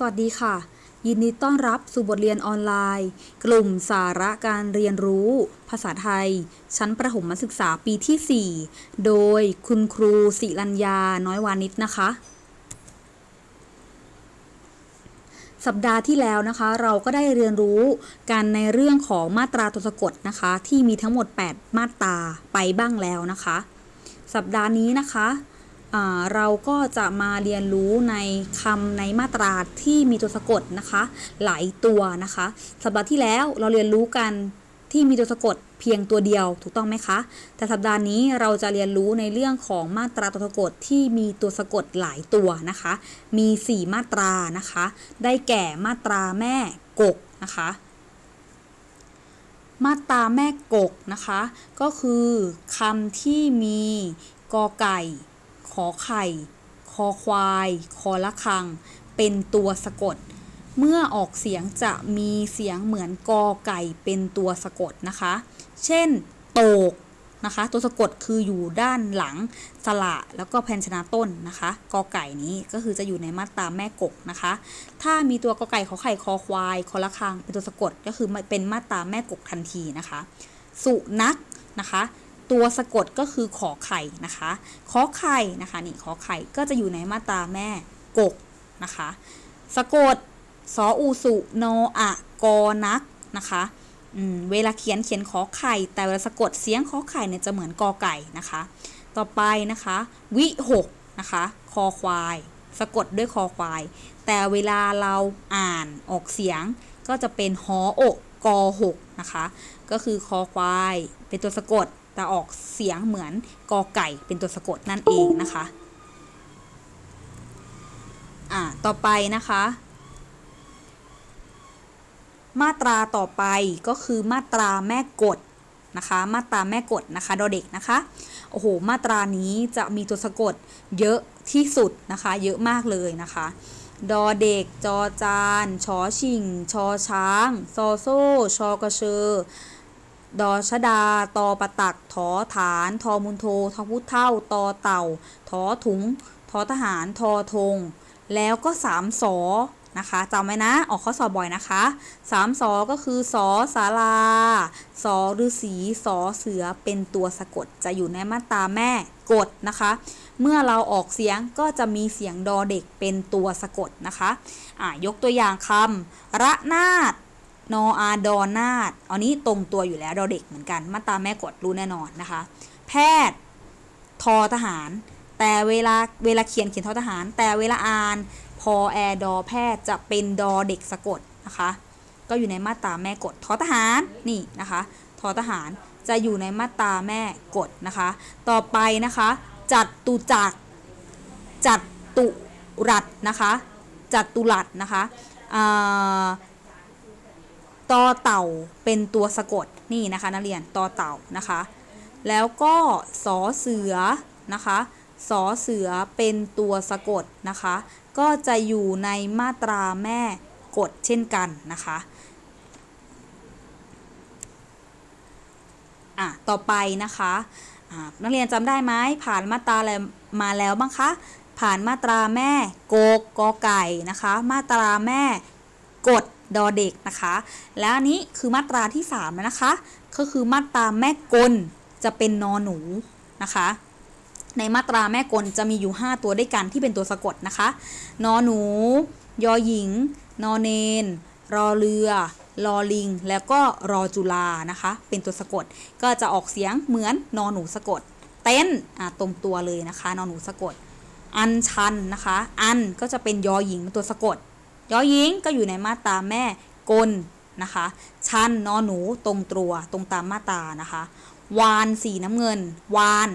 สวัสดีค่ะ ยินดีต้อนรับสู่บทเรียนออนไลน์ กลุ่มสาระการเรียนรู้ ภาษาไทย ชั้นประถมศึกษาปีที่ 4 โดยคุณครูศิรัญญาน้อยวานิชนะคะ สัปดาห์ที่แล้วนะคะ เราก็ได้เรียนรู้กันในเรื่องของมาตราตัวสะกดนะคะ ที่มีทั้งหมด 8 มาตราไปบ้างแล้วนะคะ สัปดาห์นี้นะคะ เราก็จะมาเรียนรู้ในคำในมาตราที่มีตัวสะกดนะคะ หลายตัวนะคะ สัปดาห์ที่แล้วเราเรียนรู้กันที่มีตัวสะกดเพียงตัวเดียวถูกต้องไหมคะ แต่สัปดาห์นี้เราจะเรียนรู้ในเรื่องของมาตราตัวสะกดที่มีตัวสะกดหลายตัวนะคะ มี 4 มาตรานะคะ ได้แก่มาตราแม่กกนะคะ มาตราแม่กกนะคะ ก็คือคำที่มีกอไก่ ขอไข่ คอควาย คอละคัง เป็นตัวสะกด เมื่อออกเสียงจะมีเสียงเหมือนกอไก่เป็นตัวสะกดนะคะ เช่น โตกนะคะ ตัวสะกดคืออยู่ด้านหลังสระแล้วก็พยัญชนะต้นนะคะกอไก่นี้ก็คือจะอยู่ในมาตราแม่กกนะคะ ถ้ามีตัวกอไก่ขอไข่คอควายคอละคังเป็นตัวสะกดก็คือเป็นมาตราแม่กกทันทีนะคะ สุนัขนะคะ ตัวสะกดก็คือขอไข่นะคะขอไข่นะคะนี่ขอไข่ก็จะอยู่ในมาตราแม่กกนะคะสะกดสออูสุโนอะกอนักนะคะเวลาเขียนเขียนขอไข่ แต่เวลาสะกดเสียงขอไข่เนี่ยจะเหมือนกอไก่นะคะ ต่อไปนะคะ วิหกนะคะคอควาย สะกดด้วยคอควาย แต่เวลาเราอ่านออกเสียงก็จะเป็นหออกกอหกนะคะ ก็คือคอควาย เป็นตัวสะกด แต่ออกเสียงเหมือนกอไก่เป็นตัวสะกดนั่นเองนะคะอ่าต่อไปนะคะ มาตราต่อไปก็คือมาตราแม่กดนะคะ มาตราแม่กดนะคะดอเด็กนะคะโอ้โห มาตรานี้จะมีตัวสะกดเยอะที่สุดนะคะ เยอะมากเลยนะคะดอเด็ก จอจานชอชิง ชอช้าง ซอโซ่ ชอกระเชอ ดอชดา ตอประตัก ถอฐาน ทอมุนโท ทอพุเท่า ตอเต่าทอถุง ทอทหาร ทอธง แล้วก็สามสอนะคะจำไว้นะออกข้อสอบบ่อยนะคะสามสอก็คือสอสาลาสอฤาษีสอเสือเป็นตัวสะกดจะอยู่ในมาตราแม่กดนะคะ เมื่อเราออกเสียงก็จะมีเสียงดอเด็กเป็นตัวสะกดนะคะอ่ายกตัวอย่างคำระนาด นออาดอนาดอันนี้ตรงตัวอยู่แล้วดอเด็กเหมือนกันมาตาแม่กดรู้แน่นอนนะคะ แพทย์ทอทหาร แต่เวลาเวลาเขียนเขียนทอทหาร แต่เวลาอ่านพอแอร์ดอแพทย์จะเป็นดอเด็กสะกดนะคะ ก็อยู่ในมาตาแม่กดทอทหารนี่นะคะทอทหารจะอยู่ในมาตาแม่กดนะคะ ต่อไปนะคะ จัดตุจักจัดตุรัสนะคะ จัดตุรัสนะคะ ตอเต่าเป็นตัวสะกดนี่นะคะนักเรียนตอเต่านะคะ แล้วก็สอเสือนะคะสอเสือเป็นตัวสะกดนะคะ ก็จะอยู่ในมาตราแม่กดเช่นกันนะคะอะต่อไปนะคะะนักเรียนจำได้ไหมผ่านมาตราอะไรมาแล้วบ้างคะผ่านมาตราแม่โกกกอไก่นะคะ มาตราแม่กด ดอเด็กนะคะ แล้วอันนี้คือมาตราที่3แล้วนะคะ ก็คือมาตราแม่กลจะเป็นนอหนูนะคะ ในมาตราแม่กลจะมีอยู่ 5 ตัวด้วยกันที่เป็นตัวสะกดนะคะ นอหนู ยอหญิง นอเนน รอเรือ รอลิง แล้วก็รอจุลานะคะ เป็นตัวสะกด ก็จะออกเสียงเหมือนนอหนูสะกด เต้นอะตรงตัวเลยนะคะ นอหนูสะกด อันชันนะคะ อันก็จะเป็นยอหญิงเป็นตัวสะกด ยอหญิงก็อยู่ในมาตราแม่กลนะคะชันนอหนูตรงตัวตรงตามมาตรานะคะวานสีน้ำเงิน วาน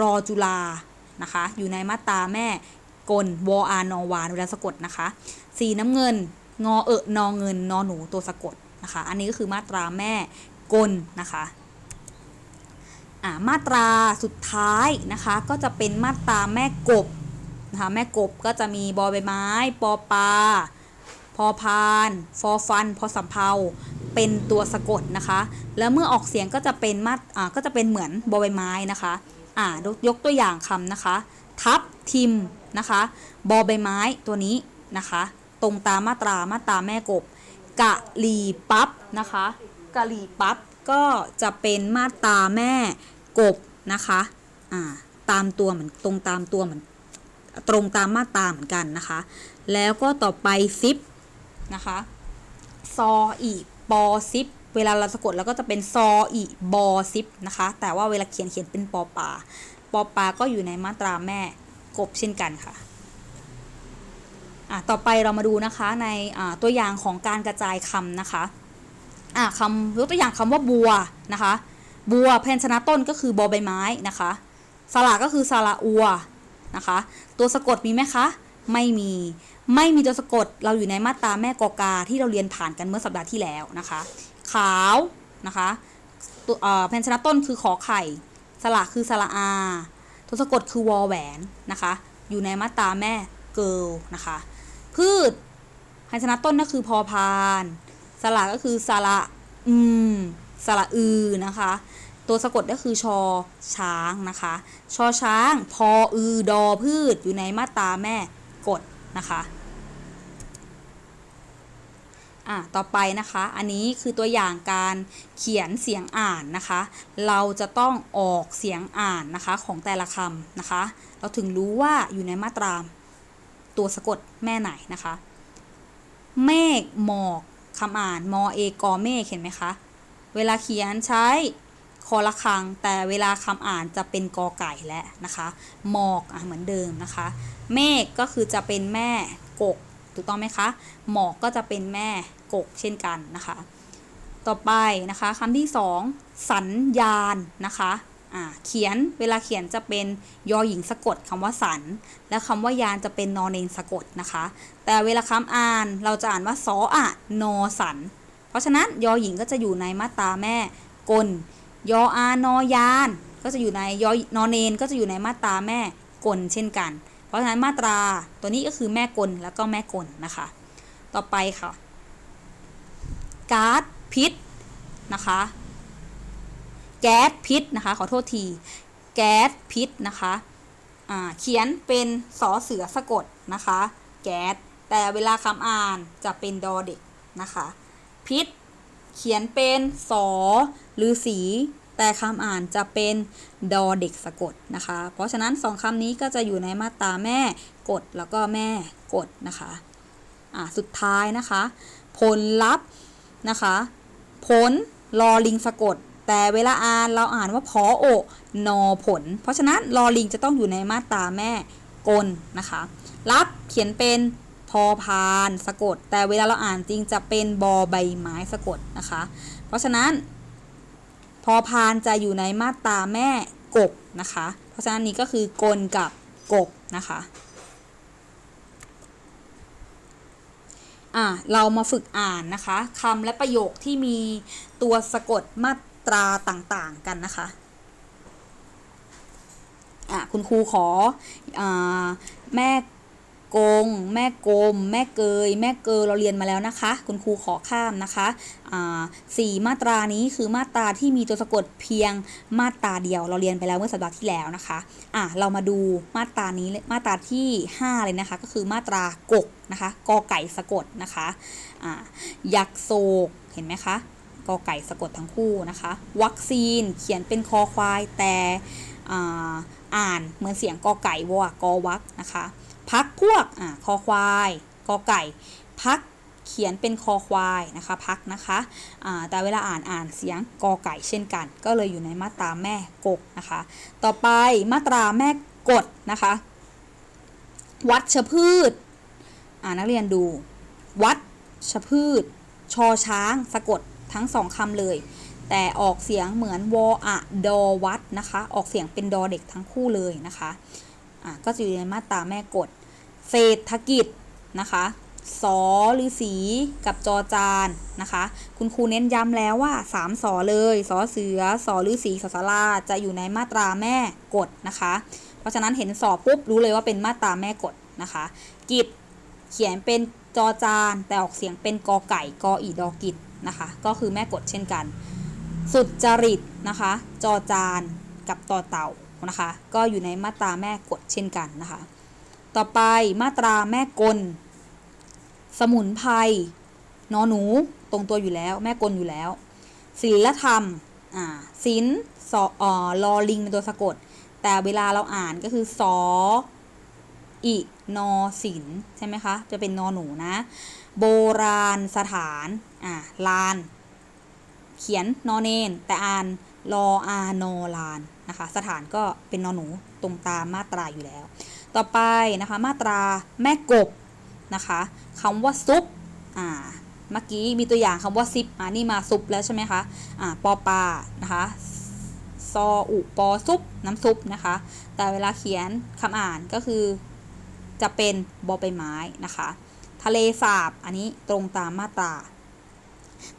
รอจุลานะคะ อยู่ในมาตราแม่กลวอานอวานเวลาสะกดนะคะ สีน้ำเงิน งอเอะนอเงิน นอหนูตัวสะกดนะคะ อันนี้ก็คือมาตราแม่กลนะคะอ่ามาตราสุดท้ายนะคะ ก็จะเป็นมาตราแม่กบ นะคะแม่กบก็จะมีบอใบไม้ ปอปลาพอพาน ฟอฟัน พอสำเพาเป็นตัวสะกดนะคะ แล้วเมื่อออกเสียงก็จะเป็นมาอ่าก็จะเป็นเหมือนบอใบไม้นะคะอ่ายกตัวอย่างคำนะคะ ทับทิมนะคะ บอใบไม้ตัวนี้นะคะ ตรงตามมาตรามาตราแม่กบ กะลีปั๊บนะคะกะลีปั๊บก็จะเป็นมาตราแม่กบนะคะอ่าตามตัวเหมือนตรงตามตัวเหมือน ตรงตามมาตราเหมือนกันนะคะ แล้วก็ต่อไปซิปนะคะซออีปอซิปเวลาเราสะกดแล้วก็จะเป็นซออีบอซิปนะคะ แต่ว่าเวลาเขียนเขียนเป็นปอปาปอปาก็อยู่ในมาตราแม่กบเช่นกันค่ะอะต่อไปเรามาดูนะคะในตัวอย่างของการกระจายคำนะคะอะคำยกตัวอย่างคำว่าบัวนะคะ บัวพยัญชนะต้นก็คือบอใบไม้นะคะสระก็คือสระอัว นะคะ ตัวสะกดมีไหมคะ ไม่มี ไม่มีตัวสะกด เราอยู่ในมาตราแม่กอกาที่เราเรียนผ่านกันเมื่อสัปดาห์ที่แล้วนะคะ ขาวนะคะตัวเอ่อพยัญชนะต้นคือขอไข่สระคือสระอา ตัวสะกดคือวอแหวนนะคะ อยู่ในมาตราแม่เกิลนะคะ พืชพยัญชนะต้นก็คือพอพานสระก็คือสระอืมสระอือนะคะ ตัวสะกดก็คือชอช้างนะคะ ชอช้าง พออือดอพืชอยู่ในมาตราแม่กดนะคะอะต่อไปนะคะ อันนี้คือตัวอย่างการเขียนเสียงอ่านนะคะ เราจะต้องออกเสียงอ่านนะคะของแต่ละคำนะคะ เราถึงรู้ว่าอยู่ในมาตราตัวสะกดแม่ไหนนะคะ เมฆหมอกคำอ่าน มอเอกอเมฆเห็นไหมคะ เวลาเขียนใช้ คอละครัง แต่เวลาคำอ่านจะเป็นกอไก่และนะคะหมอกอะเหมือนเดิมนะคะ เมฆก็คือจะเป็นแม่กกถูกต้องไหมคะ หมอกก็จะเป็นแม่กกเช่นกันนะคะ ต่อไปนะคะคำที่สองสัญญาณนะคะอ่าเขียนเวลาเขียนจะเป็นยอหญิงสะกดคำว่าสัน และคำว่ายานจะเป็นนอเนนสะกดนะคะ แต่เวลาคำอ่านเราจะอ่านว่าสออะนอสัน เพราะฉะนั้นยอหญิงก็จะอยู่ในมาตราแม่กล ยออานอยาน ก็จะอยู่ในยอนอเนนก็จะอยู่ในมาตราแม่กลเช่นกัน เพราะฉะนั้นมาตราตัวนี้ก็คือแม่กลแล้วก็แม่กลนะคะ ต่อไปค่ะก๊าซพิษนะคะ แก๊สพิษนะคะ ขอโทษที แก๊สพิษนะคะเขียนเป็นสอเสือสะกดนะคะ แก๊สแต่เวลาคำอ่านจะเป็นดอเด็กนะคะ พิษ เขียนเป็นสอหรือสี แต่คำอ่านจะเป็นดอเด็กสะกดนะคะ เพราะฉะนั้นสองคำนี้ก็จะอยู่ในมาตราแม่กดแล้วก็แม่กดนะคะอ่าสุดท้ายนะคะ ผลลัพธ์นะคะ ผลลอลิงสะกด แต่เวลาอ่านเราอ่านว่าพอโอนอผล เพราะฉะนั้นลอลิงจะต้องอยู่ในมาตราแม่กลนะคะ รับเขียนเป็น พอพานสะกด แต่เวลาเราอ่านจริงจะเป็นบอใบไม้สะกดนะคะ เพราะฉะนั้น พอพานจะอยู่ในมาตราแม่กบนะคะ เพราะฉะนั้นนี้ก็คือกลกับกบนะคะอะเรามาฝึกอ่านนะคะคำและประโยคที่มีตัวสะกดมาตราต่างๆกันนะคะอะคุณครูขออาแม่ กง แม่กลมแม่เกย แม่เกอเราเรียนมาแล้วนะคะ คุณครูขอข้ามนะคะสี่มาตรานี้คือมาตราที่มีตัวสะกดเพียงมาตราเดียว เราเรียนไปแล้วเมื่อสัปดาห์ที่แล้วนะคะอะเรามาดูมาตรานี้มาตราที่ 5 เลยนะคะ ก็คือมาตรากกนะคะกอไก่สะกดนะคะอ่ายักษ์โศกเห็นไหมคะกอไก่สะกดทั้งคู่นะคะ วัคซีนเขียนเป็นคอควายแต่อ่านเหมือนเสียงกอไก่วะกอวักนะคะ พักพวกอ่าคอควายกอไก่ พักเขียนเป็นคอควายนะคะพักนะคะแต่เวลาอ่านอ่านเสียงกอไก่เช่นกัน ก็เลยอยู่ในมาตราแม่กกนะคะ ต่อไปมาตราแม่กดนะคะ วัชพืชอ่านักเรียนดู วัชพืช ชอช้างสะกดทั้งสองคำเลย แต่ออกเสียงเหมือนวออะดอวัดนะคะ ออกเสียงเป็นดอเด็กทั้งคู่เลยนะคะ อ่าก็จะอยู่ในมาตราแม่กดเศรษฐกิจนะคะสอหรือสีกับจอจานนะคะ คุณครูเน้นย้ำแล้วว่า3สอเลยสอเสือสอหรือสีสอสาราจะอยู่ในมาตราแม่กดนะคะ เพราะฉะนั้นเห็นสอปุ๊บรู้เลยว่าเป็นมาตราแม่กดนะคะ กิจเขียนเป็นจอจานแต่ออกเสียงเป็นกอไก่กออีดอกิจนะคะ ก็คือแม่กดเช่นกัน สุดจริตนะคะ จอจานกับต่อเต่า นะคะ ก็อยู่ในมาตราแม่กดเช่นกันนะคะ ต่อไปมาตราแม่กล สมุนไพรนอหนูตรงตัวอยู่แล้ว แม่กลอยู่แล้วศิลธรรมอ่าศิลสออลอลิงเป็นตัวสะกด แต่เวลาเราอ่านก็คือสออินอศิลใช่ไหมคะ จะเป็นนอหนูนะ โบราณสถาน อ่าลาน เขียนนอเนน แต่อ่าน รออานอลาน นะคะ สถานก็เป็นนอหนูตรงตามมาตราอยู่แล้ว ต่อไปนะคะมาตราแม่กบนะคะคำว่าซุปอ่าเมื่อกี้มีตัวอย่างคำว่าซิปอ่านี่มาซุปแล้วใช่ไหมคะอ่าปอปลานะคะซออุปอซุปน้ำซุปนะคะ แต่เวลาเขียนคำอ่านก็คือจะเป็นบอใบไม้นะคะ ทะเลสาบอันนี้ตรงตามมาตรา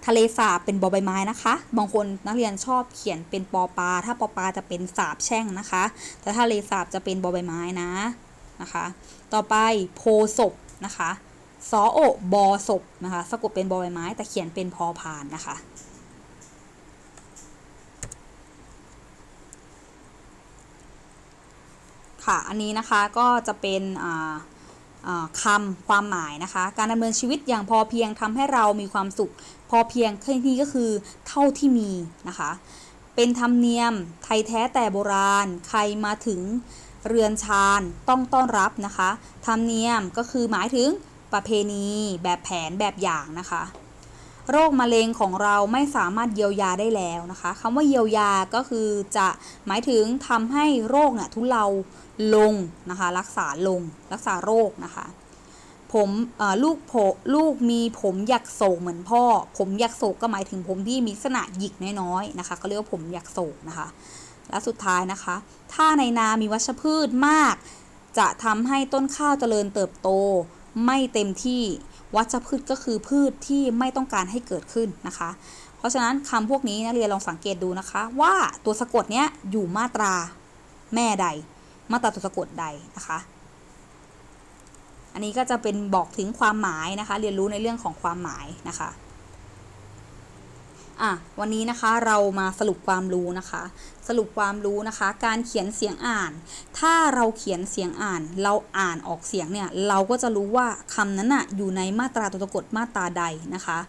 ทะเลสาบเป็นบอใบไม้นะคะ บางคนนักเรียนชอบเขียนเป็นปอปลาถ้าปอปลาจะเป็นสาบแช่งนะคะ แต่ทะเลสาบจะเป็นบอใบไม้นะนะคะ ต่อไปโพศพนะคะสอโอบอศพนะคะสะกดเป็นบอใบไม้ แต่เขียนเป็นพอพานนะคะค่ะ อันนี้นะคะก็จะเป็นอ่าอ่า คำความหมายนะคะ การดำเนินชีวิตอย่างพอเพียงทำให้เรามีความสุข พอเพียงที่นี่ก็คือเท่าที่มีนะคะ เป็นธรรมเนียมไทยแท้แต่โบราณ ใครมาถึงเรือนชาญต้องต้อนรับนะคะ ธรรมเนียมก็คือหมายถึงประเพณีแบบแผนแบบอย่างนะคะ โรคมะเร็งของเราไม่สามารถเยียวยาได้แล้วนะคะคำว่าเยียวยาก็คือจะหมายถึงทำให้โรคเนี่ยทุเลาลงนะคะ รักษาลง รักษาโรคนะคะผมลูกโผลูกมีผมหยักโศกเหมือนพ่อ ผมหยักโศกก็หมายถึงผมที่มีลักษณะหยิกน้อยๆนะคะเขาเรียกว่าผมหยักโศกนะคะ และสุดท้ายนะคะ ถ้าในนามีวัชพืชมาก จะทำให้ต้นข้าวเจริญเติบโตไม่เต็มที่ วัชพืชก็คือพืชที่ไม่ต้องการให้เกิดขึ้นนะคะ เพราะฉะนั้นคำพวกนี้นักเรียนลองสังเกตดูนะคะ ว่าตัวสะกดเนี้ยอยู่มาตราแม่ใด มาตราตัวสะกดใดนะคะ อันนี้ก็จะเป็นบอกถึงความหมายนะคะ เรียนรู้ในเรื่องของความหมายนะคะ อะวันนี้นะคะเรามาสรุปความรู้นะคะ สรุปความรู้นะคะ การเขียนเสียงอ่าน ถ้าเราเขียนเสียงอ่าน เราอ่านออกเสียงเนี่ยเราก็จะรู้ว่าคำนั้นน่ะอยู่ในมาตราตัวสะกดมาตราใดนะคะ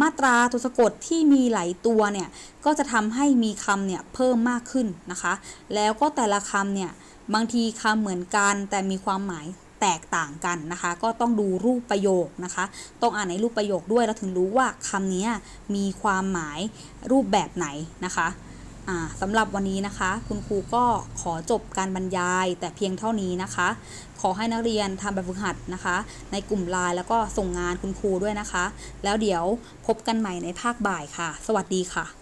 มาตราตัวสะกดที่มีหลายตัวเนี่ยก็จะทำให้มีคำเนี่ยเพิ่มมากขึ้นนะคะ แล้วก็แต่ละคำเนี่ยบางทีคำเหมือนกันแต่มีความหมาย แตกต่างกันนะคะ ก็ต้องดูรูปประโยคนะคะ ต้องอ่านในรูปประโยคด้วยแล้วถึงรู้ว่าคำนี้มีความหมายรูปแบบไหนนะคะสำหรับวันนี้นะคะ คุณครูก็ขอจบการบรรยายแต่เพียงเท่านี้นะคะ ขอให้นักเรียนทำแบบฝึกหัดนะคะ ในกลุ่มไลน์แล้วก็ส่งงานคุณครูด้วยนะคะ แล้วเดี๋ยวพบกันใหม่ในภาคบ่ายค่ะ สวัสดีค่ะ